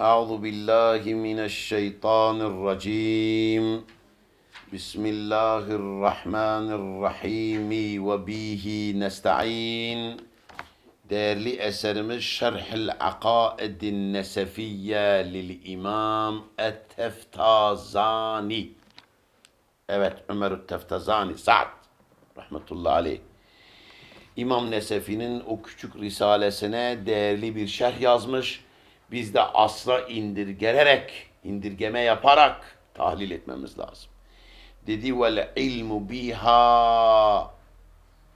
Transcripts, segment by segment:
أعوذ بالله من الشيطان الرجيم بسم الله الرحمن الرحيم وبه نستعين Değerli eserimiz Şerhül Akaidin Nesefiyye lil İmam Et-Teftazani. Evet Ömer Teftazani Sa'd rahmetullahi aleyh. İmam Nesefi'nin o küçük risalesine değerli bir şerh yazmış. biz de asla indirgererek, indirgeme yaparak tahlil etmemiz lazım. Dedi vel ilmu biha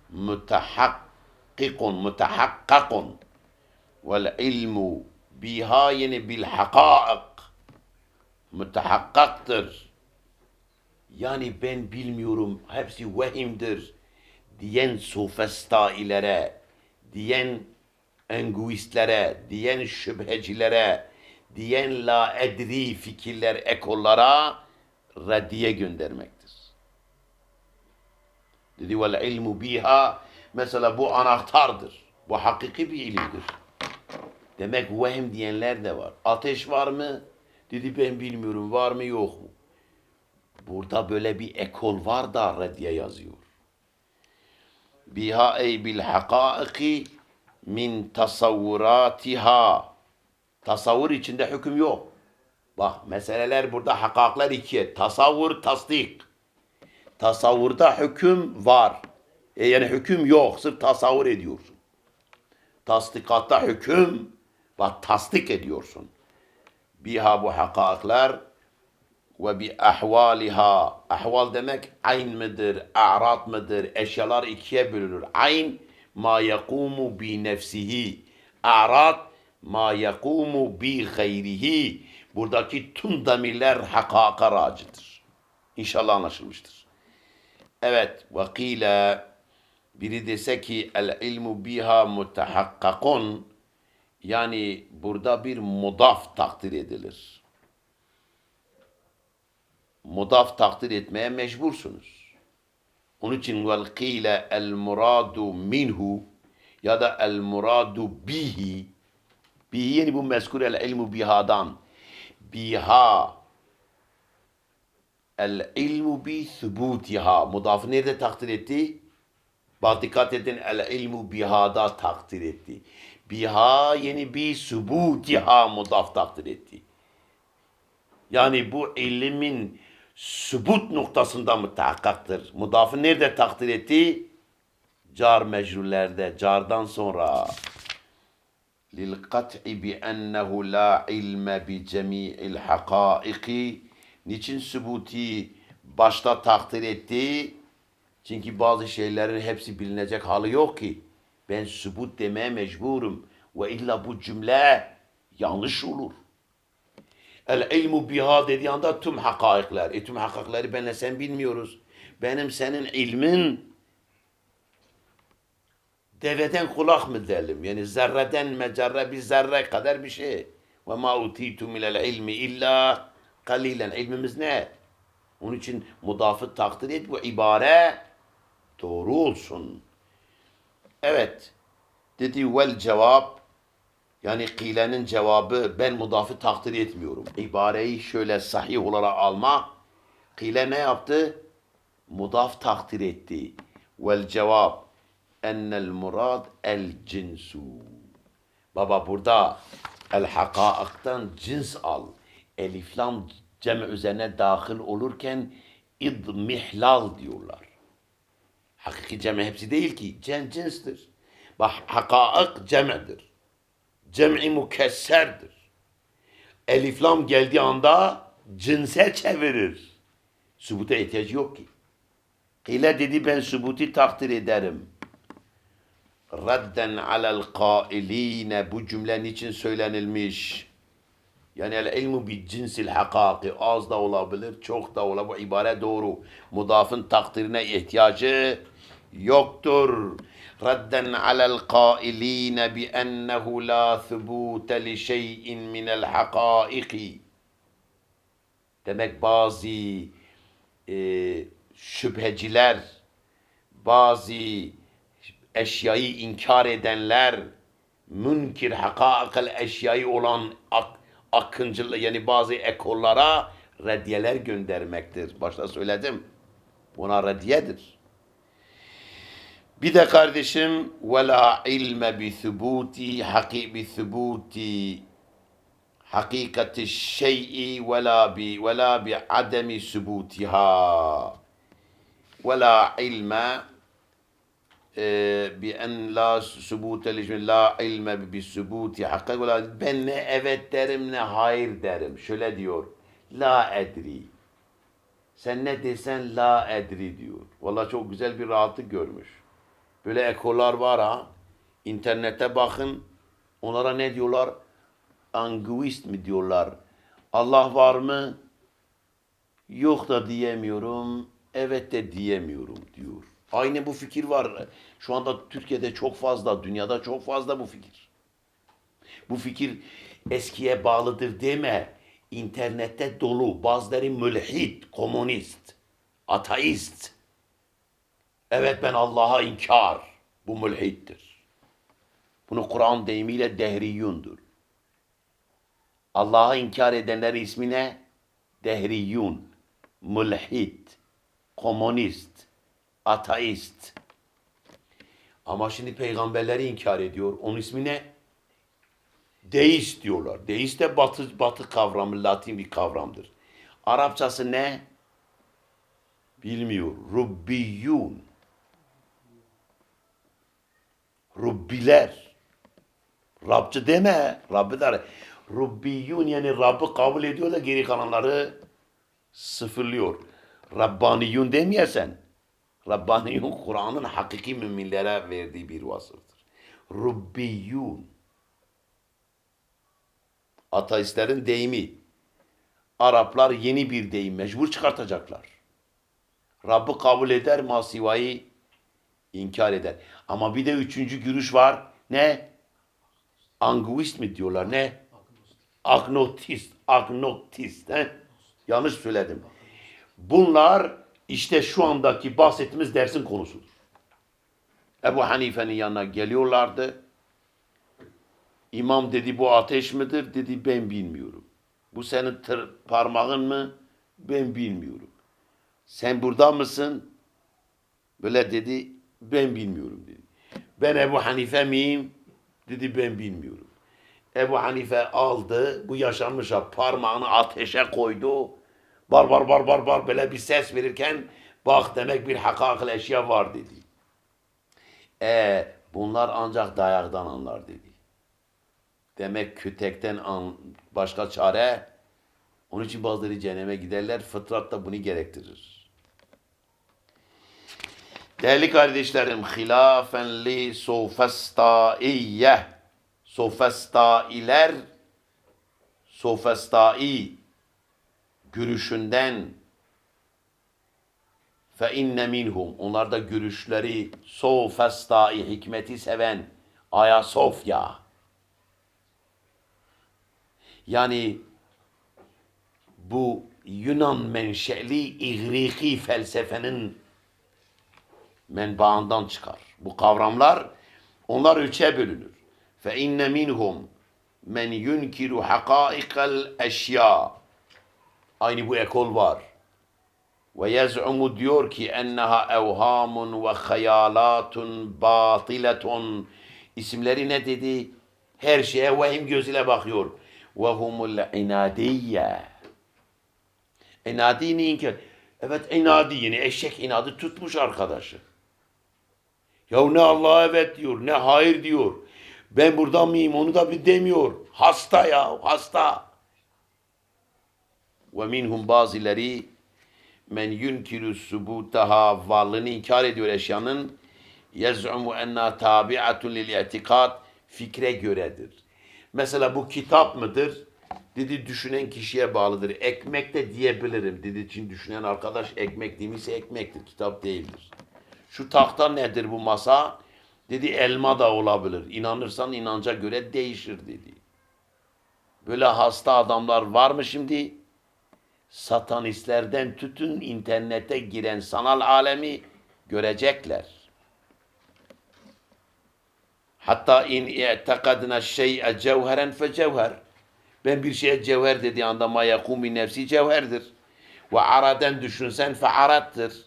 mutahakkikun, mutahakkakun. Vel ilmu biha yani bil hakaik. Mutahakkaktır. Yani ben bilmiyorum, hepsi vehimdir diyen sufestailere, diyen enguistlere, diyen şüphecilere, diyen la edri fikirler ekollara reddiye göndermektir. Dedi vel ilmu biha mesela bu anahtardır. Bu hakiki bir ilimdir. Demek vehim diyenler de var. Ateş var mı? Dedi ben bilmiyorum var mı yok mu? Burada böyle bir ekol var da reddiye yazıyor. Biha ey bil hakaiki min tasavvuratiha. Tasavvur içinde hüküm yok. Bak meseleler burada hakaklar ikiye. Tasavvur, tasdik. Tasavvurda hüküm var. E yani hüküm yok. Sırf tasavvur ediyorsun. Tasdikatta hüküm bak tasdik ediyorsun. Biha bu hakaklar ve bi ahvaliha. Ahval demek ayn mıdır, a'rat mıdır? Eşyalar ikiye bölünür. Ayn ma yakumu bi nefsihi. A'rat ma yakumu bi gayrihi. Buradaki tüm damirler hakaka racidir. İnşallah anlaşılmıştır. Evet, vakile biri dese ki el ilmu biha mutehakkakun yani burada bir mudaf takdir edilir. Mudaf takdir etmeye mecbursunuz. Onun için vel kile el muradu minhu ya da el muradu bihi bihi yani bu mezkur el ilmu bihadan biha el ilmu bi thubutiha mudaf nerede takdir etti? Bak dikkat edin el ilmu bihada takdir etti. Biha yani bi subutiha mudaf takdir etti. Yani bu ilmin sübut noktasında mutakkaktır. Mudafı nerede takdir etti? Car mecrullerde, cardan sonra. لِلْقَطْعِ بِأَنَّهُ لَا عِلْمَ بِجَمِيعِ الْحَقَائِقِ Niçin sübuti başta takdir etti? Çünkü bazı şeylerin hepsi bilinecek hali yok ki. Ben sübut demeye mecburum. Ve illa bu cümle yanlış olur. El ilmu biha dediği anda tüm hakaikler. E tüm hakaikleri benle sen bilmiyoruz. Benim senin ilmin deveden kulak mı diyelim? Yani zerreden mecerre bir zerre kadar bir şey. Ve ma utitu minel ilmi illa kalilen. İlmimiz ne? Onun için mudafı takdir et bu ibare doğru olsun. Evet. Dedi vel cevap yani kilenin cevabı ben mudafı takdir etmiyorum. İbareyi şöyle sahih olarak alma. Kile ne yaptı? Mudaf takdir etti. Vel cevap ennel murad el cinsu. Baba burada el hakaikten cins al. Eliflam cem üzerine dahil olurken idmihlal diyorlar. Hakiki cem hepsi değil ki. Cem cinstir. Bak hakaik cem'dir. Cem'i mukesserdir. Eliflam geldiği anda cinse çevirir. Subuta ihtiyacı yok ki. Kile dedi ben subuti takdir ederim. Redden alel kailine bu cümle niçin söylenilmiş? Yani el ilmu bi cinsil hakaki az da olabilir, çok da olabilir. Bu ibare doğru. Mudafın takdirine ihtiyacı yoktur. Kailine bi ennehu la thubute li şeyin minel hakaiki. Demek bazı e, şüpheciler, bazı eşyayı inkar edenler, münkir hakaikal eşyayı olan ak- akıncılı yani bazı ekollara reddiyeler göndermektir. Başta söyledim. Buna reddiyedir. Bir de kardeşim ve e, la ilme bi thubuti hakik bi thubuti hakikati şey'i ve la bi ve la bi ademi subutiha ve la ilme bi en la subute la ilme bi subuti hakik ben ne evet derim ne hayır derim. Şöyle diyor. La edri. Sen ne desen la edri diyor. Valla çok güzel bir rahatlık görmüş. Böyle ekollar var ha. İnternete bakın. Onlara ne diyorlar? Anguist mi diyorlar? Allah var mı? Yok da diyemiyorum. Evet de diyemiyorum diyor. Aynı bu fikir var. Şu anda Türkiye'de çok fazla, dünyada çok fazla bu fikir. Bu fikir eskiye bağlıdır deme. İnternette dolu. Bazıları mülhid, komünist, ateist. Evet ben Allah'a inkar. Bu mülhittir. Bunu Kur'an deyimiyle dehriyundur. Allah'a inkar edenlerin ismi ne? Dehriyun, mülhid, komünist, ateist. Ama şimdi peygamberleri inkar ediyor. Onun ismi ne? Deist diyorlar. Deist de batı, batı kavramı, Latin bir kavramdır. Arapçası ne? Bilmiyor. Rubbiyun. Rubbiler. Rabçı deme. Rabbi der. Rubbiyun yani Rabb'i kabul ediyor da geri kalanları sıfırlıyor. Rabbaniyun demeyesen. Rabbaniyun Kur'an'ın hakiki müminlere verdiği bir vasıftır. Rubbiyun. Ateistlerin deyimi. Araplar yeni bir deyim mecbur çıkartacaklar. Rabb'i kabul eder, masivayı inkar eder. Ama bir de üçüncü görüş var. Ne? Anguist mi diyorlar? Ne? Agnotist. Agnotist. He? Yanlış söyledim. Bunlar işte şu andaki bahsettiğimiz dersin konusudur. Ebu Hanife'nin yanına geliyorlardı. İmam dedi bu ateş midir? Dedi ben bilmiyorum. Bu senin tır, parmağın mı? Ben bilmiyorum. Sen burada mısın? Böyle dedi ben bilmiyorum dedi. Ben Ebu Hanife miyim? Dedi ben bilmiyorum. Ebu Hanife aldı bu yaşanmışa parmağını ateşe koydu. Bar bar bar bar bar böyle bir ses verirken bak demek bir hakakıl eşya var dedi. E bunlar ancak dayaktan anlar dedi. Demek kütekten an, başka çare. Onun için bazıları cehenneme giderler. Fıtrat da bunu gerektirir. Değerli kardeşlerim, hilafen li sofestaiyye, sofestailer, sofestai görüşünden. Fe inne minhum, onlar da görüşleri sofestai, hikmeti seven, Ayasofya, yani bu Yunan menşeli İğriki felsefenin menbaından çıkar. Bu kavramlar onlar üçe bölünür. Fe inne minhum men yunkiru hakaikal eşya. Aynı bu ekol var. Ve yaz'umu diyor ki enneha evhamun ve hayalatun batiletun. İsimleri ne dedi? Her şeye vehim gözüyle bakıyor. Ve humul inadiyye. İnadi inkar. Evet inadi yani eşek inadı tutmuş arkadaşı. Ya ne Allah'a evet diyor, ne hayır diyor. Ben burada mıyım onu da bir demiyor. Hasta ya, hasta. Ve minhum bazıları men yunkiru subutaha varlığını inkar ediyor eşyanın. Yaz'umu enna tabi'atun lil i'tikad fikre göredir. Mesela bu kitap mıdır? Dedi düşünen kişiye bağlıdır. Ekmek de diyebilirim. Dedi için düşünen arkadaş ekmek demişse ekmektir. Kitap değildir. Şu tahta nedir bu masa? Dedi elma da olabilir. İnanırsan inanca göre değişir dedi. Böyle hasta adamlar var mı şimdi? Satanistlerden tütün internete giren sanal alemi görecekler. Hatta in i'tekadna şey'e cevheren fe cevher. Ben bir şeye cevher dediği anda ma yakumi nefsi cevherdir. Ve araden düşünsen fe arattır.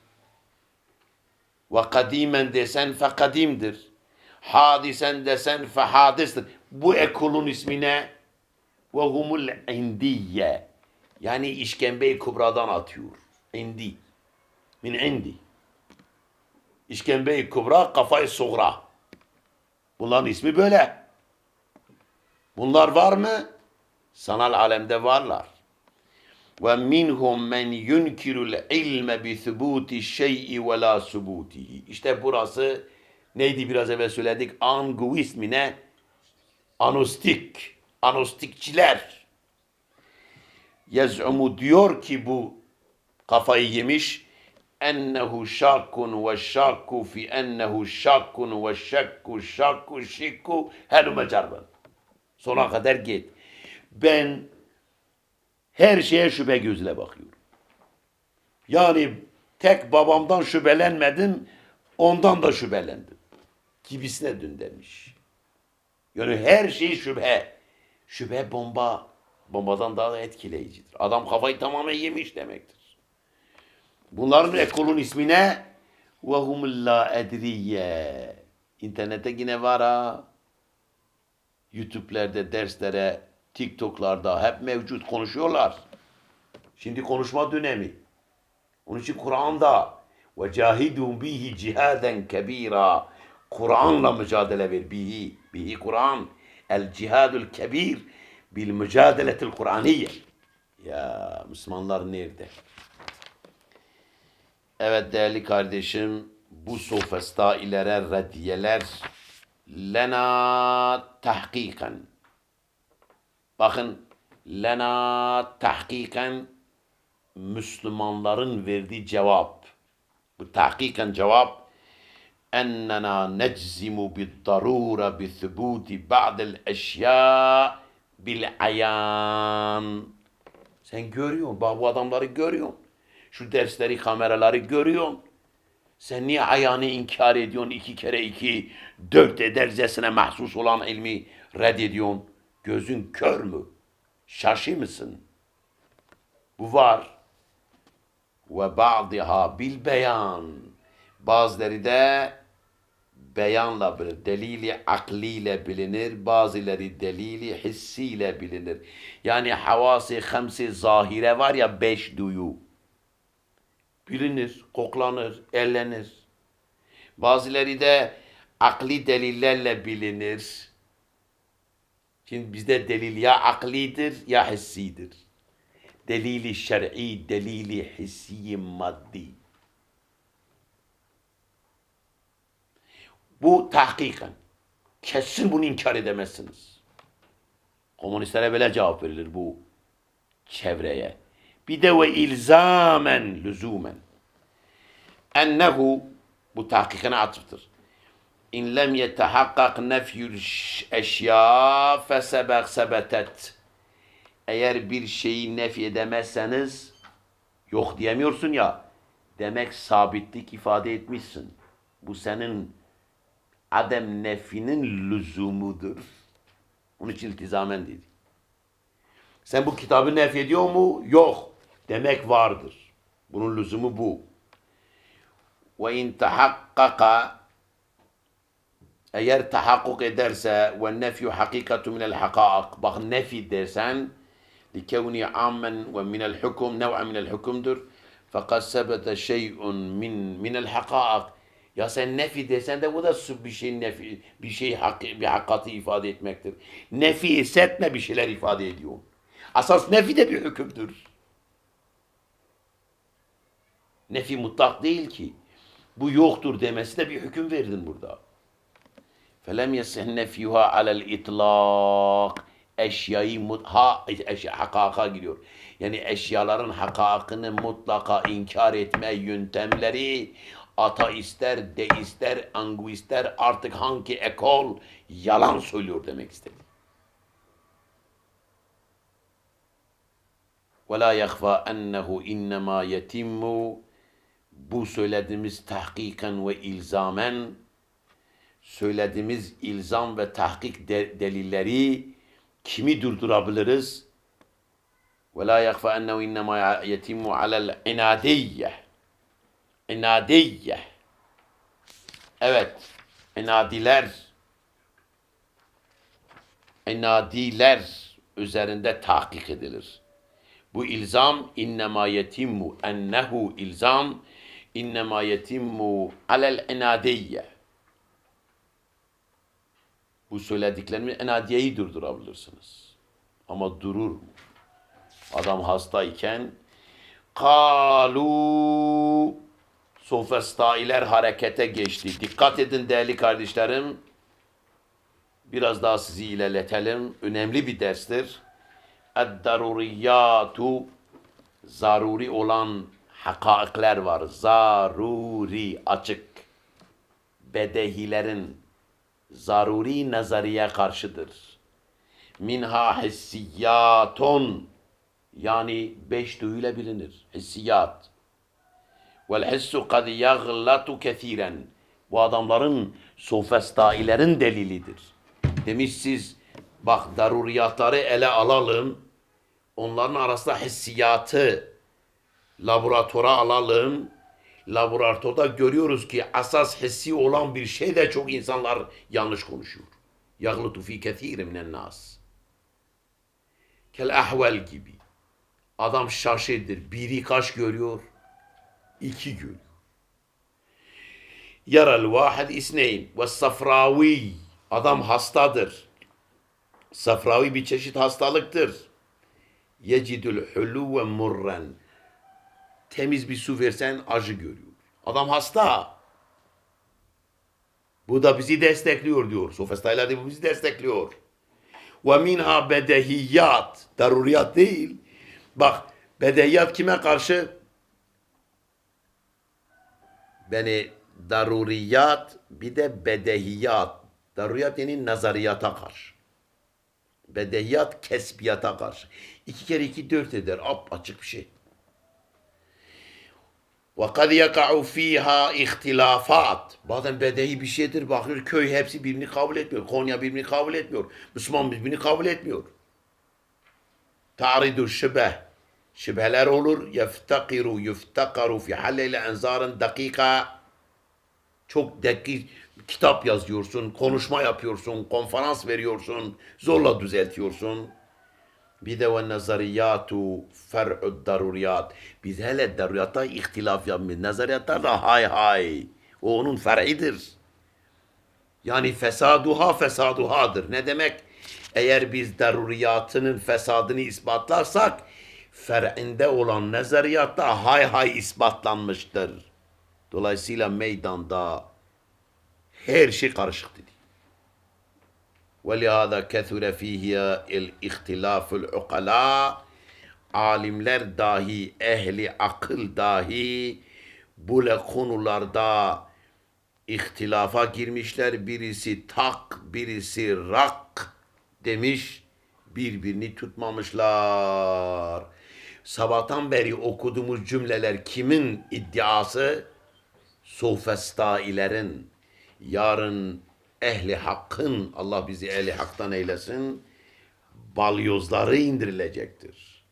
Ve kadimen desen fe kadimdir. Hadisen desen fe hadistir. Bu ekolun ismi ne? Ve humul indiyye. Yani işkembe-i kubradan atıyor. İndi. Min indi. İşkembe-i kubra, kafayı suğra. Bunların ismi böyle. Bunlar var mı? Sanal alemde varlar. Ve minhum men yunkirul ilme bi thubuti şey'i ve la subutihi. İşte burası neydi biraz evvel söyledik? Anguist mi ne? Anostik. Anostikçiler. Yaz'umu diyor ki bu kafayı yemiş ennehu şakkun ve şakku fi ennehu şakkun ve şakku şakku şikku helüme carben. Sona kadar git. Ben her şeye şüphe gözüyle bakıyorum. Yani tek babamdan şüphelenmedim, ondan da şüphelendim. Gibisine dün demiş. Yani her şey şüphe. Şüphe bomba, bombadan daha etkileyicidir. Adam kafayı tamamen yemiş demektir. Bunların ekolun ismi ne? Humul la edriye. İnternette yine var ha. YouTube'lerde, derslere, TikTok'larda hep mevcut konuşuyorlar. Şimdi konuşma dönemi. Onun için Kur'an'da ve cahidun bihi cihaden kebira. Kur'an'la mücadele ver bihi. Bihi Kur'an. El cihadul kebir bil mücadeletil Kur'aniye. Ya Müslümanlar nerede? Evet değerli kardeşim bu sofesta ilere reddiyeler lena tahkiken bakın lena tahkiken Müslümanların verdiği cevap. Bu tahkiken cevap ennena neczimu bid darura bi thubuti ba'del eşya bil ayan sen görüyorsun bak bu adamları görüyorsun. Şu dersleri kameraları görüyorsun. Sen niye ayağını inkar ediyorsun? İki kere iki dört edercesine mahsus olan ilmi reddediyorsun? Gözün kör mü? Şaşı mısın? Bu var. Ve ba'diha bil beyan. Bazıları da beyanla bilinir. Delili akliyle bilinir. Bazıları delili hissiyle bilinir. Yani havası hamsi zahire var ya beş duyu bilinir, koklanır, ellenir. Bazıları da akli delillerle bilinir. Şimdi bizde delil ya aklidir ya hissidir. Delili şer'i, delili hissi maddi. Bu tahkiken. Kesin bunu inkar edemezsiniz. Komünistlere böyle cevap verilir bu çevreye. Bir de ve ilzamen, lüzumen. Ennehu, bu tahkikine atıftır. İn lem yetehakkak nefyül eşya fesebek sebetet. Eğer bir şeyi nef edemezseniz, yok diyemiyorsun ya, demek sabitlik ifade etmişsin. Bu senin adem nefinin lüzumudur. Onun için iltizamen dedi. Sen bu kitabı nef ediyor mu? Yok. Demek vardır. Bunun lüzumu bu. Ve in tahakkaka eğer tahakkuk ederse ve nefyu hakikatu minel hakaik bak nefi dersen likevni ammen ve minel hukum nev'a minel hukumdur fakat sebete şey'un min minel hakaik ya sen nefi desen de bu da bir şey nefi bir şey hak, bir hakikati ifade etmektir. Nefi hissetme bir şeyler ifade ediyor. Asas nefi de bir hükümdür. Nefi mutlak değil ki. Bu yoktur demesi de bir hüküm verdin burada. Felem yesih nefyuha alel itlak. Eşyayı mut ha eşya hakaka giriyor. Yani eşyaların hakakını mutlaka inkar etme yöntemleri ateistler, deistler, anguistler artık hangi ekol yalan söylüyor demek istedi. وَلَا يَخْفَى أَنَّهُ اِنَّمَا يَتِمُّ Bu söylediğimiz tahkiken ve ilzamen söylediğimiz ilzam ve tahkik de- delilleri kimi durdurabiliriz? La yakfa ennehu innema yetimmu alel inadiyye. İnadiyye. Evet. İnadiler. İnadiler üzerinde tahkik edilir. Bu ilzam innema yetimmu ennehu ilzam innema yetimmu alel inadiyye. Bu söylediklerimi enadiyeyi durdurabilirsiniz. Ama durur mu? Adam hastayken kalu sofistailer harekete geçti. Dikkat edin değerli kardeşlerim. Biraz daha sizi ilerletelim. Önemli bir derstir. Ed-daruriyatu zaruri olan hakaikler var. Zaruri açık. Bedehilerin zaruri nazariye karşıdır. Minha hissiyatun yani beş duyuyla bilinir. Hissiyat. Vel hissu kad yaglatu kethiren. Bu adamların sofistailerin delilidir. Demiş siz bak daruriyatları ele alalım. Onların arasında hissiyatı laboratuvara alalım. Laboratuvarda görüyoruz ki asas hissi olan bir şey de çok insanlar yanlış konuşuyor. Yaglutu fi kethiri minen nas. Kel ahvel gibi. Adam şaşırdır. Biri kaç görüyor? İki görüyor. Yaral vahid isneyn ve safravi. Adam hastadır. Safravi bir çeşit hastalıktır. Yecidül hulu ve murren. Temiz bir su versen acı görüyor. Adam hasta. Bu da bizi destekliyor diyor. Sofistaylar da bizi destekliyor. Ve minha bedehiyat. Daruriyat değil. Bak bedehiyat kime karşı? Beni daruriyat bir de bedehiyat. Daruriyat yani nazariyata karşı. Bedehiyat kesbiyata karşı. İki kere iki dört eder. Ap açık bir şey. Ve kad yaka'u fiha ihtilafat. Bazen bedehi bir şeydir. Bakıyor köy hepsi birbirini kabul etmiyor. Konya birbirini kabul etmiyor. Müslüman birbirini kabul etmiyor. Ta'ridu şibeh. Şibheler olur. Yeftakiru yuftakaru fi halleyle enzarın dakika. Çok dakik kitap yazıyorsun, konuşma yapıyorsun, konferans veriyorsun, zorla düzeltiyorsun. Bir de ve nazariyatu fer'ud daruriyat. Biz hele daruriyatta ihtilaf yapmıyoruz. Nazariyatta da hay hay. O onun fer'idir. Yani fesaduha fesaduhadır. Ne demek? Eğer biz daruriyatının fesadını ispatlarsak fer'inde olan nazariyatta hay hay ispatlanmıştır. Dolayısıyla meydanda her şey karışık dedi. وَلِهَذَا كَثُرَ ف۪يهِ الْاِخْتِلَافُ الْعُقَلَاءِ Alimler dahi, ehli akıl dahi bu konularda ihtilafa girmişler. Birisi tak, birisi rak demiş. Birbirini tutmamışlar. Sabahtan beri okuduğumuz cümleler kimin iddiası? Sofistailerin. Yarın ehli hakkın, Allah bizi ehli haktan eylesin, balyozları indirilecektir.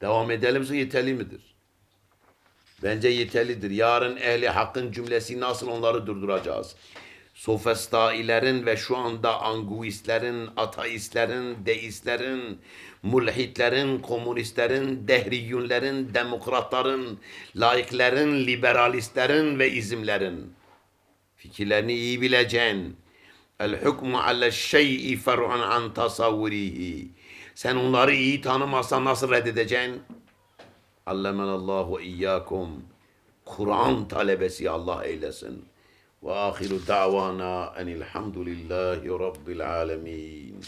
Devam edelimse yeterli midir? Bence yeterlidir. Yarın ehli hakkın cümlesi nasıl onları durduracağız? Sofistailerin ve şu anda anguistlerin, ateistlerin, deistlerin, mulhitlerin, komünistlerin, dehriyünlerin, demokratların, laiklerin, liberalistlerin ve izimlerin fikirlerini iyi bileceksin. El hukmu ala şey'i fer'un an tasavvurihi. Sen onları iyi tanımazsan nasıl reddedeceksin? Allemenallahu iyyakum. Kur'an talebesi Allah eylesin. Ve ahiru da'vana enilhamdülillahi rabbil alemin.